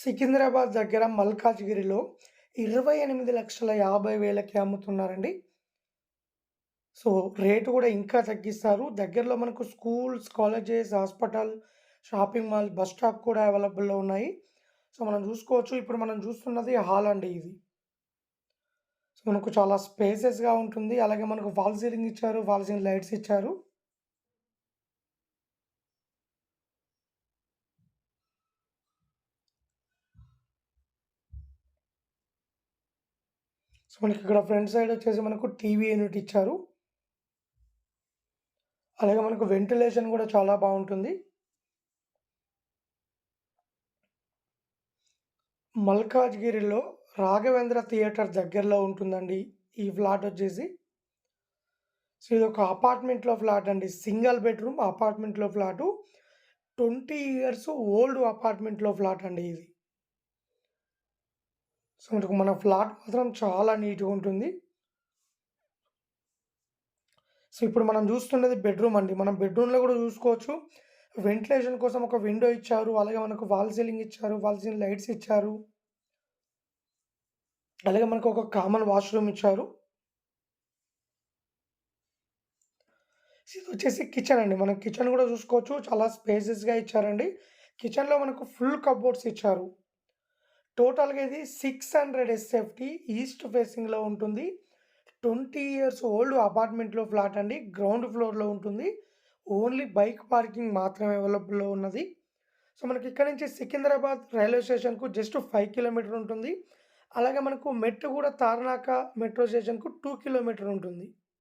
సికింద్రాబాద్ దగ్గర మల్కాజ్గిరిలో ఇరవై ఎనిమిది లక్షల యాభై వేలకి అమ్ముతున్నారండి. సో రేటు కూడా ఇంకా తగ్గిస్తారు. దగ్గరలో మనకు schools colleges hospital shopping mall bus stop కూడా అవైలబుల్లో ఉన్నాయి. సో మనం చూసుకోవచ్చు. ఇప్పుడు మనం చూస్తున్నది హాల్ అండి ఇది. సో మనకు చాలా స్పేసెస్గా ఉంటుంది. అలాగే మనకు వాల్ సీలింగ్ ఇచ్చారు వాల్ సీలింగ్ లైట్స్ ఇచ్చారు. సో మనకి ఇక్కడ ఫ్రంట్ సైడ్ వచ్చేసి మనకు టీవీ యూనిట్ ఇచ్చారు. అలాగే మనకు వెంటిలేషన్ కూడా చాలా బాగుంటుంది. మల్కాజ్గిరిలో రాఘవేంద్ర థియేటర్ దగ్గరలో ఉంటుందండి ఈ ఫ్లాట్ వచ్చేసి. సో ఇది ఒక అపార్ట్మెంట్లో ఫ్లాట్ అండి. సింగిల్ బెడ్రూమ్ అపార్ట్మెంట్లో ఫ్లాటు. ట్వంటీ ఇయర్స్ ఓల్డ్ అపార్ట్మెంట్లో ఫ్లాట్ అండి ఇది. సో మనకు మన ఫ్లాట్ మాత్రం చాలా నీట్గా ఉంటుంది. సో ఇప్పుడు మనం చూస్తున్నది బెడ్రూమ్ అండి. మనం బెడ్రూమ్లో కూడా చూసుకోవచ్చు. వెంటిలేషన్ కోసం ఒక విండో ఇచ్చారు. అలాగే మనకు వాల్ సీలింగ్ ఇచ్చారు. వాల్ సీలింగ్ లైట్స్ ఇచ్చారు. అలాగే మనకు ఒక కామన్ వాష్రూమ్ ఇచ్చారు. ఇది వచ్చేసి కిచెన్ అండి. మనం కిచెన్ కూడా చూసుకోవచ్చు. చాలా స్పేసెస్గా ఇచ్చారండి. కిచెన్లో మనకు ఫుల్ కబోర్డ్స్ ఇచ్చారు. టోటల్గా ఇది సిక్స్ హండ్రెడ్ ఎస్ఎఫ్టీ ఈస్ట్ ఫేసింగ్లో ఉంటుంది. ట్వంటీ ఇయర్స్ ఓల్డ్ అపార్ట్మెంట్లో ఫ్లాట్ అండి. గ్రౌండ్ ఫ్లోర్లో ఉంటుంది. ఓన్లీ బైక్ పార్కింగ్ మాత్రమే అవైలబుల్లో ఉన్నది. సో మనకి ఇక్కడ నుంచి సికింద్రాబాద్ రైల్వే స్టేషన్కు జస్ట్ ఫైవ్ కిలోమీటర్ ఉంటుంది. అలాగే మనకు మెట్రో కూడా తార్నాక మెట్రో స్టేషన్కు టూ కిలోమీటర్ ఉంటుంది.